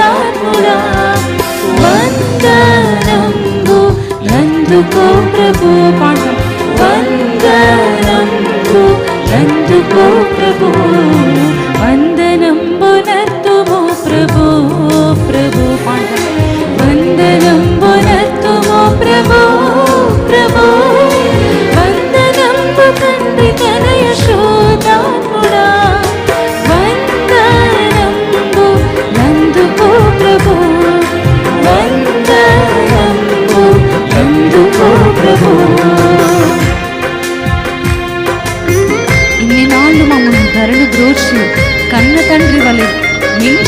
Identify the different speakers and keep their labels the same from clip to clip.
Speaker 1: పరిశుద్ధాత్ముడా వందనంబు నందుకో ప్రభు పాడు.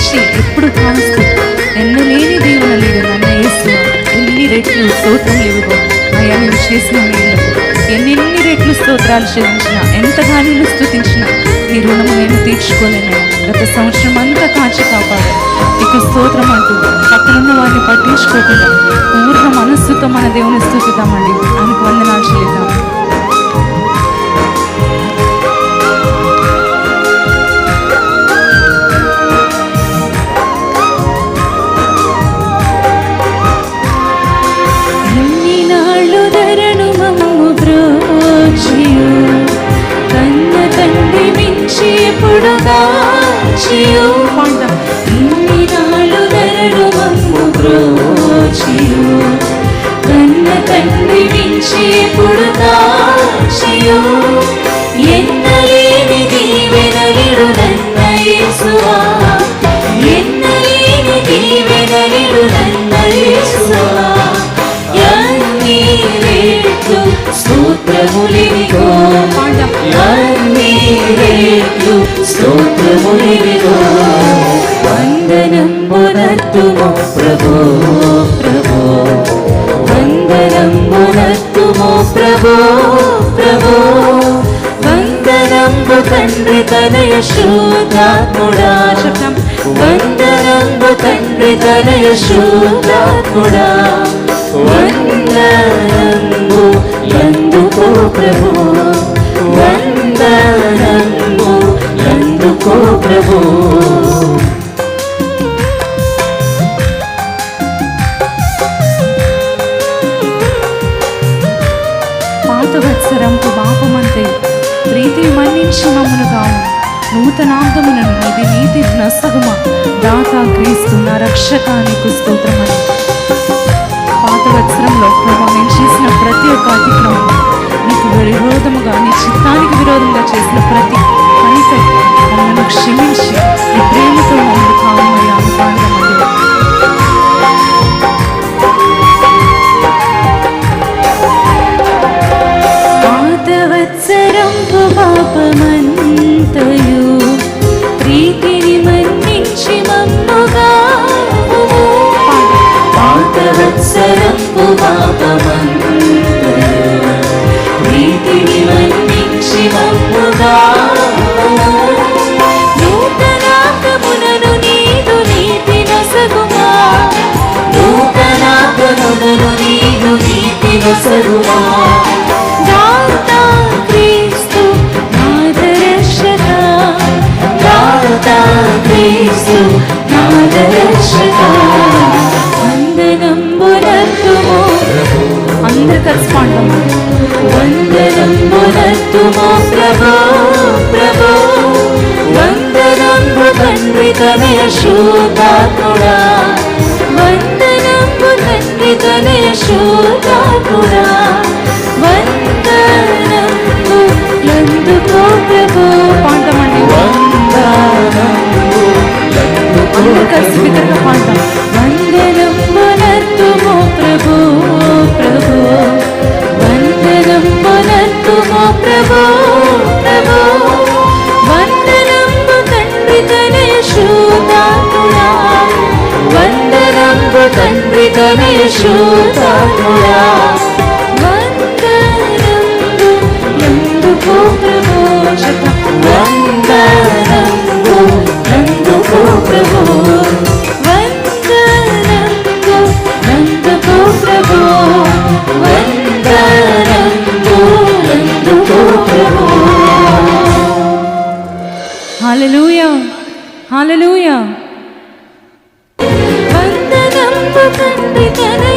Speaker 1: మించి ఎప్పుడు కాస్తూ ఎన్నలేని దీవెన లేదు నన్న యేసు ఎన్ని రెట్లు స్తోత్రం ఇవ్వగో అయ్యా నేను చేసిన మేలు. ఎన్నెన్ని రెట్లు స్తోత్రాలు చెల్లించిన ఎంతగానో నిన్ను స్తుతించిన నీ రుణము నేను తీర్చుకోలేను గత సంవత్సరం అంతా కాచి కాపాడు నీకు స్తోత్రం అంటూ పక్కనున్న వారిని పట్టించుకోకుండా పూర్ణ మనస్సుతో మన దేవుని స్థుతిద్దామండి ఆయనకు వందనాలు చెల్లిద్దాం. కాచియు ఇన్ని నాళ్ళు ధరను మమ్ము బ్రోచియు. కన్న తండ్రి మించి ఎప్పుడు కాచియు ఎన్నలేని దీవెనలిడు నన్న యేసువా. ఎన్నలేని దీవెనలిడు నన్న యేసువా. స్తోత్రములివిగో ఎన్ని రేట్లు స్తోత్రములివిగో ప్రభో ప్రభో. వందనంబునత్తుమో ప్రభో ప్రభో. వందనంబు తండ్రి తనయ శోధాత్ముడా శబ్దం వందనంబు తండ్రి తనయ శోధాత్ముడా వందనంబు ఎందుకో ప్రభు. ప్రభు పాపమంతే ప్రీతి మన్నించి మమ్మను కావు నూతనాంగములను ఇది నీతి నసగుమ. దాత క్రీస్తు నా రక్షకానికి స్తోత్రమని. పాతవత్సరంలో ప్రభు నేను చేసిన ప్రతి ఒక్క అతిక్రమం నీకు విరోధముగా నీ చిత్తానికి విరోధంగా చేసిన ప్రతి పనిపై మమ్మల్ని నీతి నసగుమా దాతా క్రీస్తు నాదరక్షక దాతా క్రీస్తు నాదరక్షక వందనంబునత్తుమో అందరు కలిసి పాడదాం వందనంబునత్తుమో ప్రభో ప్రభో వందనంబు తండ్రి తనయ శోధాత్ముడా వందనంబు తండ్రి తండ్రి తనయ శోధాత్ముడా వందనంబు ఎందుకో ప్రభు వందనంబు ఎందుకో ప్రభు వందనంబు ఎందుకో ప్రభు వందనంబు ఎందుకో ప్రభు హల్లెలూయా హల్లెలూయా వందనంబు తండ్రి తనయ